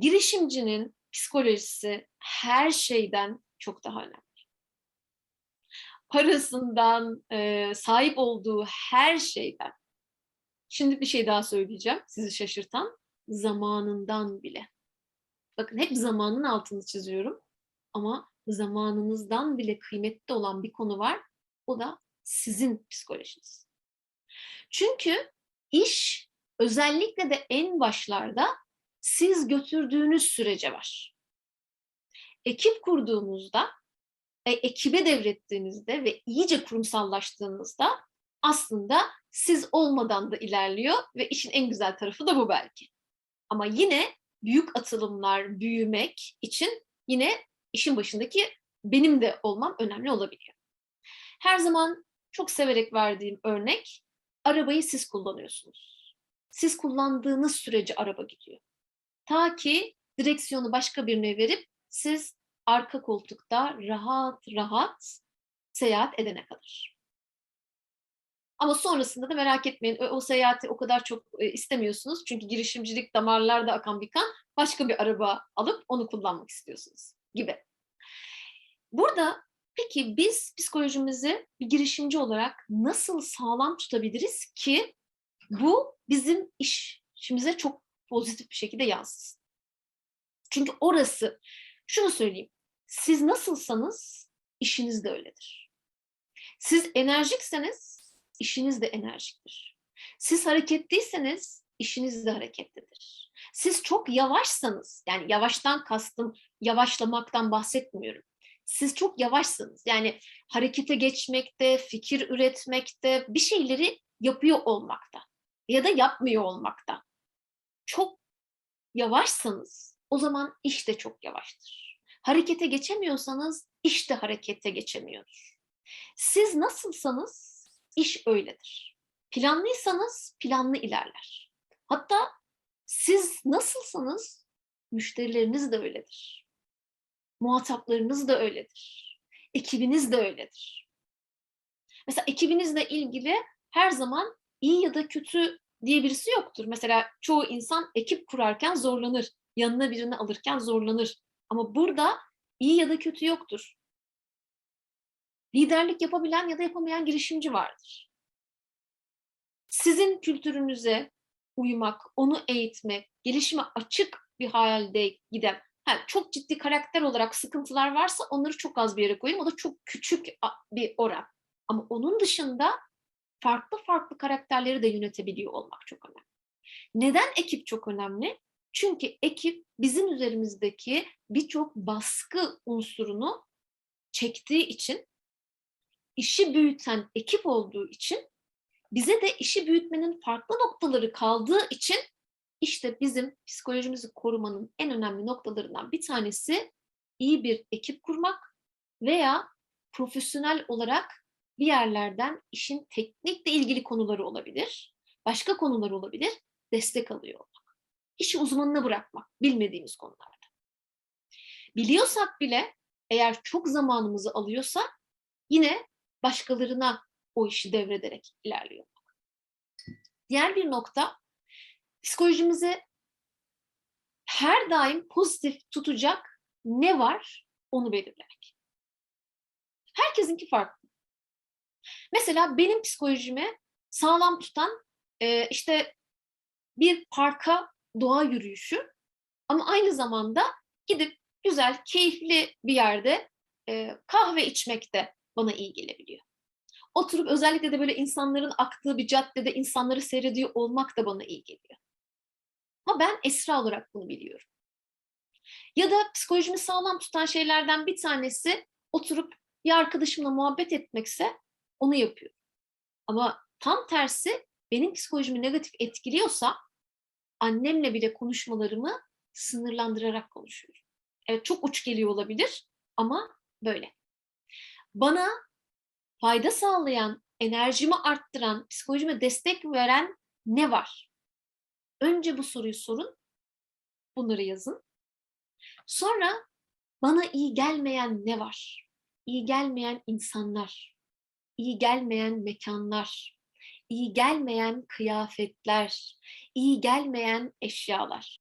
girişimcinin psikolojisi her şeyden çok daha önemli. Parasından, e, sahip olduğu her şeyden. Şimdi bir şey daha söyleyeceğim, sizi şaşırtan. Zamanından bile. Bakın hep zamanın altını çiziyorum. Ama zamanınızdan bile kıymetli olan bir konu var. O da sizin psikolojiniz. Çünkü iş özellikle de en başlarda siz götürdüğünüz sürece var. Ekip kurduğunuzda, e, ekibe devrettiğinizde ve iyice kurumsallaştığınızda aslında siz olmadan da ilerliyor ve işin en güzel tarafı da bu belki. Ama yine büyük atılımlar, büyümek için yine işin başındaki benim de olmam önemli olabiliyor. Her zaman çok severek verdiğim örnek, arabayı siz kullanıyorsunuz. Siz kullandığınız sürece araba gidiyor. Ta ki direksiyonu başka birine verip siz arka koltukta rahat rahat seyahat edene kadar. Ama sonrasında da merak etmeyin o, seyahati o kadar çok e, istemiyorsunuz. Çünkü girişimcilik damarlarda akan bir kan başka bir araba alıp onu kullanmak istiyorsunuz gibi. Burada peki biz psikolojimizi bir girişimci olarak nasıl sağlam tutabiliriz ki bu bizim işimize çok pozitif bir şekilde yansısın. Çünkü orası, şunu söyleyeyim, siz nasılsanız işiniz de öyledir. Siz enerjikseniz işiniz de enerjiktir. Siz hareketliyseniz işiniz de hareketlidir. Siz çok yavaşsanız, yani yavaştan kastım yavaşlamaktan bahsetmiyorum. Siz çok yavaşsınız. Yani harekete geçmekte, fikir üretmekte, bir şeyleri yapıyor olmakta ya da yapmıyor olmakta. Çok yavaşsanız o zaman iş de çok yavaştır. Harekete geçemiyorsanız iş de harekete geçemiyordur. Siz nasılsanız iş öyledir. Planlıysanız planlı ilerler. Hatta siz nasılsanız müşterileriniz de öyledir. Muhataplarınız da öyledir. Ekibiniz de öyledir. Mesela ekibinizle ilgili her zaman iyi ya da kötü diye birisi yoktur. Mesela çoğu insan ekip kurarken zorlanır. Yanına birini alırken zorlanır. Ama burada iyi ya da kötü yoktur. Liderlik yapabilen ya da yapamayan girişimci vardır. Sizin kültürünüze uymak, onu eğitmek, gelişime açık bir halde giden, ha, çok ciddi karakter olarak sıkıntılar varsa onları çok az bir yere koyayım. O da çok küçük bir oran. Ama onun dışında farklı farklı karakterleri de yönetebiliyor olmak çok önemli. Neden ekip çok önemli? Çünkü ekip bizim üzerimizdeki birçok baskı unsurunu çektiği için, işi büyüten ekip olduğu için, bize de işi büyütmenin farklı noktaları kaldığı için işte bizim psikolojimizi korumanın en önemli noktalarından bir tanesi iyi bir ekip kurmak veya profesyonel olarak bir yerlerden işin teknikle ilgili konuları olabilir, başka konular olabilir, destek alıyor olmak. İşi uzmanına bırakmak, bilmediğimiz konularda. Biliyorsak bile eğer çok zamanımızı alıyorsa yine başkalarına o işi devrederek ilerliyor. Diğer bir nokta psikolojimizi her daim pozitif tutacak ne var onu belirlemek. Herkesinki farklı. Mesela benim psikolojimi sağlam tutan e, işte bir parka doğa yürüyüşü ama aynı zamanda gidip güzel, keyifli bir yerde e, kahve içmek de bana iyi gelebiliyor. Oturup özellikle de böyle insanların aktığı bir caddede insanları seyrediyor olmak da bana iyi geliyor. Ama ben Esra olarak bunu biliyorum. Ya da psikolojimi sağlam tutan şeylerden bir tanesi oturup bir arkadaşımla muhabbet etmekse onu yapıyorum. Ama tam tersi benim psikolojimi negatif etkiliyorsa annemle bile konuşmalarımı sınırlandırarak konuşuyorum. Evet çok uç geliyor olabilir ama böyle. Bana fayda sağlayan, enerjimi arttıran, psikolojime destek veren ne var? Önce bu soruyu sorun. Bunları yazın. Sonra bana iyi gelmeyen ne var? İyi gelmeyen insanlar, iyi gelmeyen mekanlar, iyi gelmeyen kıyafetler, iyi gelmeyen eşyalar.